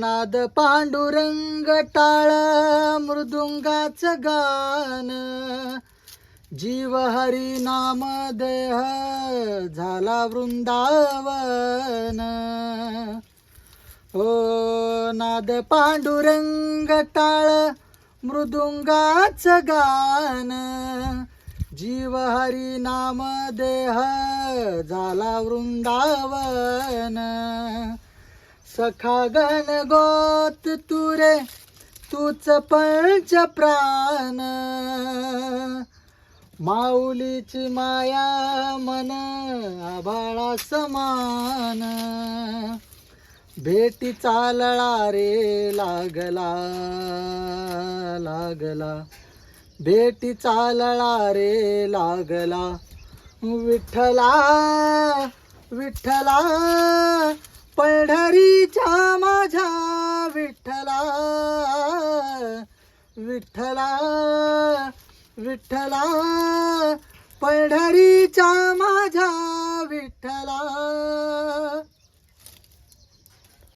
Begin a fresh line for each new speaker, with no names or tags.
नाद पांडुरंग टाळ मृदुंगाच गान. जीव हरी नाम देह झाला वृंदावन. ओ नाद पांडुरंग टाळ मृदुंगाच गान. जीव हरी नाम देह झाला वृंदावन. सखा गण गोत तुरे तूच पंच प्राण. माऊलीची माया मन आभाळा समान. भेटी चालळा रे लागला लागला. भेटी चालळा रे लागला. विठ्ठला विठ्ठला पंढरीच्या माझ्या विठ्ठला विठ्ठला विठ्ठला पंढरीच्या माझ्या विठ्ठला.